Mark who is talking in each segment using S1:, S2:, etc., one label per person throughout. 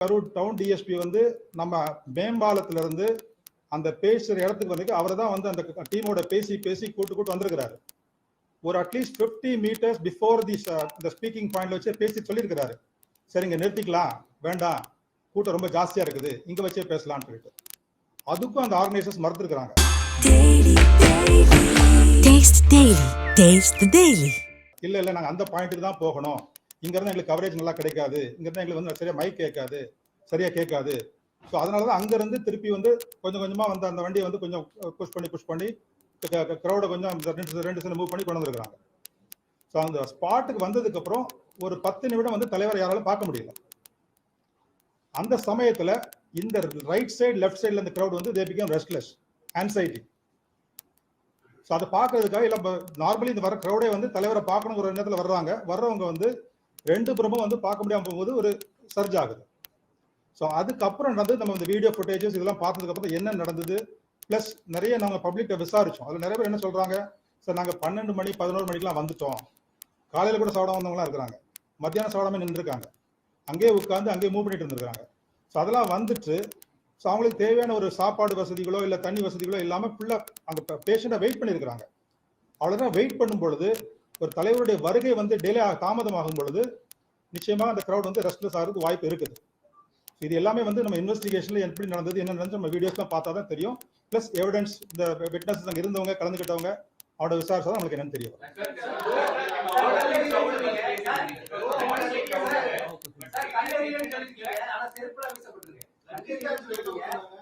S1: Karur down DSP வந்து நம்ம மேம்பாலத்துல இருந்து அந்த பேசுற இடத்துக்கு வந்து அவரை தான் வந்து அந்த டீமோட பேசி பேசி கூட்டு கூட்டு வந்திருக்கிறாரு. ஒரு அட்லீஸ்ட் 50 மீட்டர்ஸ் பிஃபோர் தி இந்த ஸ்பீக்கிங் பாயிண்ட்ல வச்சு பேசி சொல்லியிருக்கிறாரு. சரிங்க நிறுத்திக்கலாம். வேண்டாம். கூட்டம் ரொம்ப ஜாஸ்தியா இருக்குது. இங்க வச்சே பேசலாம்னு சொல்லிட்டு. அதுக்கும் அந்த ஆர்கனைசர்ஸ் மறுத்துருக்காங்க. இல்ல இல்ல நாங்க அந்த பாயிண்ட்டுக்கு தான் போகணும். இங்கிருந்து எங்களுக்கு கவரேஜ் நல்லா கிடைக்காது. இங்கேருந்து எங்களுக்கு வந்து சரியா மைக் கேட்காது. சரியா கேட்காது. ஸோ அதனால தான் அங்கேருந்து திருப்பி வந்து கொஞ்சம் கொஞ்சமாக வந்து அந்த வண்டியை வந்து கொஞ்சம் புஷ் பண்ணி புஷ் பண்ணி க்ரௌடை கொஞ்சம் ரெண்டு ரெண்டு சில மூவ் பண்ணி கொண்டு வந்திருக்காங்க ஸோ அந்த ஸ்பாட்டுக்கு வந்ததுக்கப்புறம் ஒரு பத்து நிமிடம் வந்து தலைவர் யாராலும் பார்க்க முடியல. அந்த சமயத்தில் இந்த ரைட் சைடு லெஃப்ட் சைடில் இந்த க்ரௌட் வந்து they become restless anxiety so அதை பார்க்கறதுக்காக இல்லை நார்மலி இந்த வர க்ரௌடே வந்து தலைவரை பார்க்கணுங்கிற ஒரு எண்ணத்தில் வர்றாங்க. வர்றவங்க வந்து ரெண்டு புறமும் வந்து பார்க்க முடியாம போகும்போது ஒரு சர்ஜ் ஆகுது. ஸோ அதுக்கப்புறம் நடந்து நம்ம இந்த வீடியோ ஃபுட்டேஜஸ் இதெல்லாம் பார்த்ததுக்கப்புறம் என்ன நடந்தது? ப்ளஸ் நிறைய நாங்கள் பப்ளிக்கை விசாரிச்சோம். அதில் நிறைய பேர் என்ன சொல்கிறாங்க சார் நாங்கள் பன்னெண்டு மணி பதினோரு மணிக்கெலாம் வந்துட்டோம். காலையில் கூட சாப்பிடாம வந்தவங்களாம் இருக்கிறாங்க. மத்தியானம் சாப்பிடாம நின்றுருக்காங்க. அங்கேயே உட்காந்து அங்கேயே மூவ் பண்ணிட்டு இருந்திருக்காங்க ஸோ அதெல்லாம் வந்துட்டு ஸோ அவங்களுக்கு தேவையான ஒரு சாப்பாடு வசதிகளோ இல்லை தண்ணி வசதிகளோ இல்லாமல் ஃபுல்லாக அந்த பேஷண்ட்டை வெயிட் பண்ணியிருக்கிறாங்க அவ்வளோதான் வெயிட் பண்ணும் பொழுது ஒரு தலைவருடைய வருகை வந்து டிலே தாமதமாகும் பொழுது நிச்சயமாக அந்த க்ரௌட் வந்து ரெஸ்ட்லெஸ் ஆகிறது வாய்ப்பு இருக்குது. இது எல்லாமே வந்து நம்ம இன்வெஸ்டிகேஷன்ல எப்படி நடந்தது என்ன நடந்து நம்ம வீடியோஸ்லாம் பார்த்தா தான் தெரியும். ப்ளஸ் எவிடன்ஸ் இந்த விட்னஸ் அங்கே இருந்தவங்க கலந்துக்கிட்டவங்க அவரோட விசாரிச்சா தான் நம்மளுக்கு என்னன்னு தெரியும்.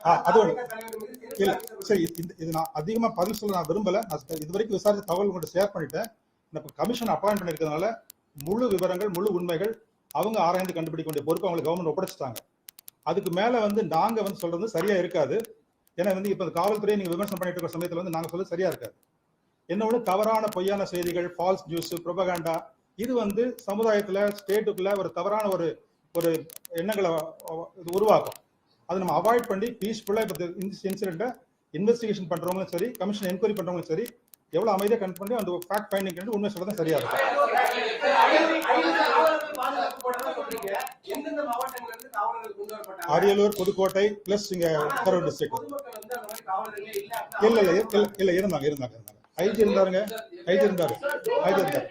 S1: ஆ, அது இல்ல சரி இது இது நான் அதிகமா பதில் சொல்ல நான் விரும்பல. நான் இது வரைக்கும் விசாரிச்ச தகவல் உங்கள்கிட்ட ஷேர் பண்ணிட்டேன். இப்போ கமிஷன் அப்பாயிண்ட் பண்ணிருக்கிறதுனால முழு விவரங்கள் முழு உண்மைகள் அவங்க ஆராய்ந்து கண்டுபிடிக்க வேண்டிய பொறுப்பு அவங்களுக்கு கவர்மெண்ட் ஒப்படைச்சிட்டாங்க. அதுக்கு மேலே வந்து நாங்கள் வந்து சொல்றது சரியா இருக்காது. ஏன்னா வந்து இப்போ இந்த காவல்துறையை நீங்க விமர்சனம் பண்ணிட்டு இருக்கிற சமயத்தில் வந்து நாங்கள் சொல்றது சரியா இருக்காது. என்னோட தவறான பொய்யான செய்திகள் ஃபால்ஸ் நியூஸ் ப்ரொபகாண்டா இது வந்து சமுதாயத்தில் ஸ்டேட்டுக்குள்ள ஒரு தவறான ஒரு ஒரு எண்ணங்களை இது உருவாக்கும். அதை நம்ம அவாய்ட் பண்ணி பீஸ்ஃபுல்லாக இப்போ இந்த இன்சிடென்ட்டை இன்வெஸ்டிகேஷன் பண்ணுறவங்களும் சரி கமிஷன் என்கொயரி பண்ணுறவங்களும் சரி எவ்வளவு அமைதியா கன் பண்ணி அந்த ஃபேக்ட் ஃபைண்டிங் உண்மை சொல்றது சரியா இருக்கும். அரியலூர் புதுக்கோட்டை பிளஸ் இங்க கரூர் டிஸ்ட்ரிக்ட்
S2: இல்ல
S1: இல்ல இல்ல இருந்தாங்க இருந்தாங்க இருந்தாங்க. ஐஜி இருந்தாருங்க ஐஜி இருந்தாரு ஐஜி இருந்தாரு.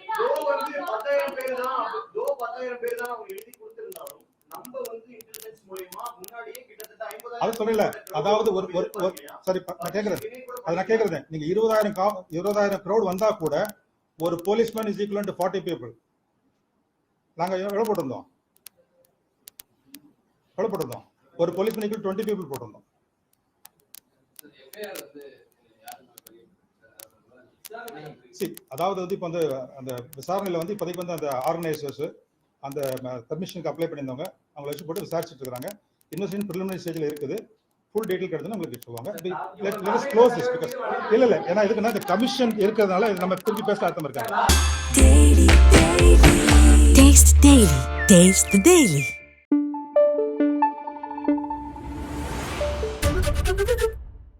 S1: அது சொல்லல. அதாவது ஒரு ஒரு ஒரு- சரி நான் கேக்குறேன் அது நான் கேக்குறேன். நீங்க இருபதாயிரம் கா இருபதாயிரம் க்ரௌட் வந்தா கூட ஒரு policeman is equal to forty people நாங்க எவ்வளவு போட்டிருந்தோம்? எவ்வளவு போட்டிருந்தோம்? ஒரு போலீஸ்மேன் ஈக்குவல் டுவெண்ட்டி பீப்புள் போட்டிருந்தோம். சி அதாவது வந்து இப்போ வந்து அந்த விசாரணையில் வந்து இப்போதைக்கு வந்து அந்த ஆர்கனைசர்ஸ் அந்த பெர்மிஷனுக்கு அப்ளை பண்ணியிருந்தவங்க அவங்கள வச்சு போட்டு விசாரிச்சுட்டு இருக்காங்க இன்வெஸ்டிகேஷன் ப்ரிலிமினரி ஸ்டேஜில் இருக்குது. ஃபுல் டீட்டெயில் கிடைச்சுன்னா உங்களுக்கு சொல்லுவாங்க. லெட் க்ளோஸ் திஸ் பிகாஸ் இல்ல இல்ல. ஏன்னா இதுக்குன்னா இந்த கமிஷன் இருக்கிறதுனால இது நம்ம திருப்பி பேச அர்த்தம் இருக்காங்க
S3: Daily, daily taste daily Taste the.